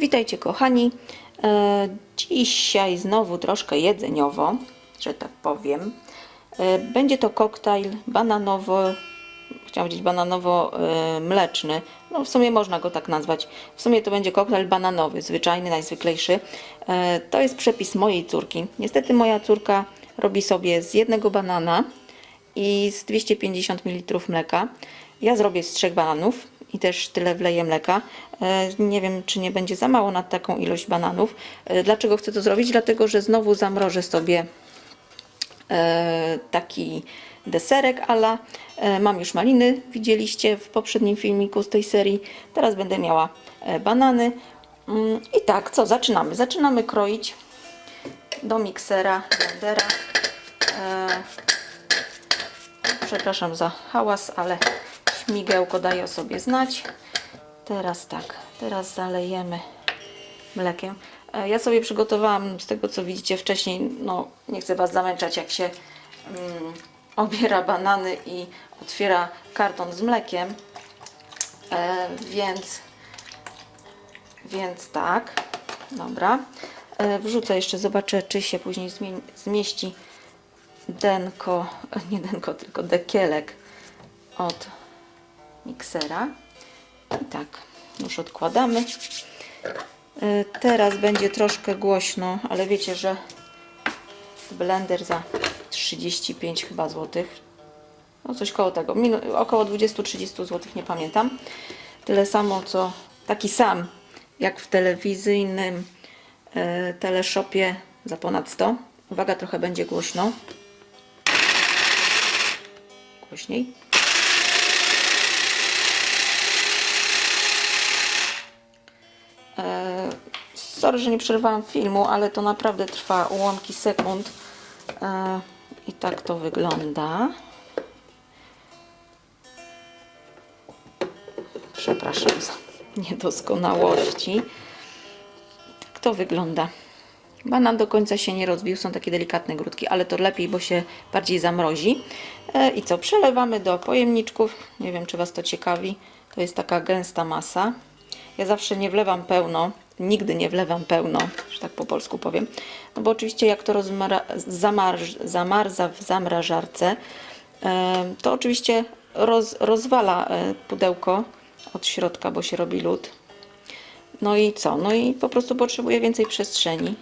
Witajcie kochani. E, Dzisiaj znowu troszkę jedzeniowo, że tak powiem. E, Będzie to koktajl bananowo, chciałam powiedzieć bananowo-mleczny. No w sumie można go tak nazwać. W sumie to będzie koktajl bananowy, zwyczajny, najzwyklejszy. E, To jest przepis mojej córki. Niestety moja córka robi sobie z jednego banana i z 250 ml mleka. Ja zrobię z trzech bananów i też tyle wleję mleka. E, Nie wiem, czy nie będzie za mało na taką ilość bananów. E, Dlaczego chcę to zrobić? Dlatego, że znowu zamrożę sobie e, taki deserek ala mam już maliny, widzieliście w poprzednim filmiku z tej serii. Teraz będę miała banany. Mm, I tak, co? Zaczynamy. Zaczynamy kroić do miksera, blendera. Przepraszam za hałas, ale śmigiełko daje o sobie znać. Teraz tak, teraz zalejemy mlekiem. E, Ja sobie przygotowałam z tego, co widzicie wcześniej, no nie chcę Was zamęczać, jak się mm, obiera banany i otwiera karton z mlekiem. E, więc, więc tak, dobra. E, wrzucę jeszcze, zobaczę, czy się później zmie- zmieści denko, nie denko, tylko dekielek od miksera. I tak, już odkładamy. Y, Teraz będzie troszkę głośno, ale wiecie, że blender za 35 chyba złotych. No coś koło tego, około 20-30 złotych, nie pamiętam. Tyle samo co, taki sam jak w telewizyjnym y, teleshopie za ponad 100. Uwaga, trochę będzie głośno. Głośniej. Sorry, że nie przerwałam filmu, ale to naprawdę trwa ułamki sekund. E, I tak to wygląda. Przepraszam za niedoskonałości. Tak to wygląda. Banan do końca się nie rozbił, są takie delikatne grudki, ale to lepiej, bo się bardziej zamrozi. E, I co? Przelewamy do pojemniczków. Nie wiem, czy Was to ciekawi. To jest taka gęsta masa. Ja zawsze nie wlewam pełno, nigdy nie wlewam pełno, że tak po polsku powiem. No bo oczywiście jak to rozmara, zamarz, zamarza w zamrażarce, e, to oczywiście roz, rozwala e, pudełko od środka, bo się robi lód. No i co? No i po prostu potrzebuje więcej przestrzeni.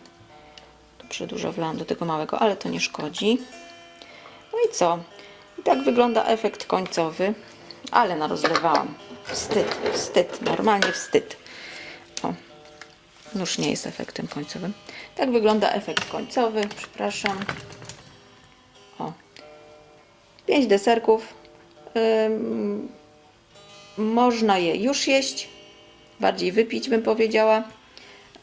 Tu wlałam do tego małego, ale to nie szkodzi. No i co? I tak wygląda efekt końcowy, ale narozlewałam. Wstyd, wstyd, normalnie wstyd. Już nie jest efektem końcowym. Tak wygląda efekt końcowy, przepraszam. O, pięć deserków. Ym, można je już jeść, bardziej wypić bym powiedziała.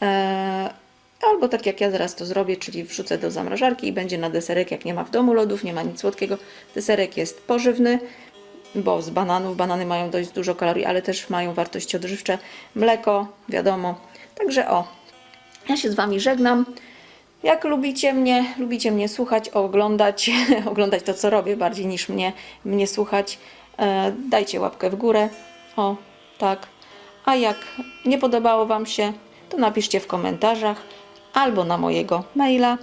E, albo tak jak ja zaraz to zrobię, czyli wrzucę do zamrażarki i będzie na deserek, jak nie ma w domu lodów, nie ma nic słodkiego. Deserek jest pożywny, bo z bananów, banany mają dość dużo kalorii, ale też mają wartości odżywcze. Mleko, wiadomo. Także o, ja się z Wami żegnam. Jak lubicie mnie, lubicie mnie słuchać, oglądać, oglądać to, co robię, bardziej niż mnie, mnie słuchać, e, dajcie łapkę w górę. O, tak. A jak nie podobało Wam się, to napiszcie w komentarzach albo na mojego maila.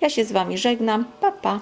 Ja się z Wami żegnam. Pa, pa.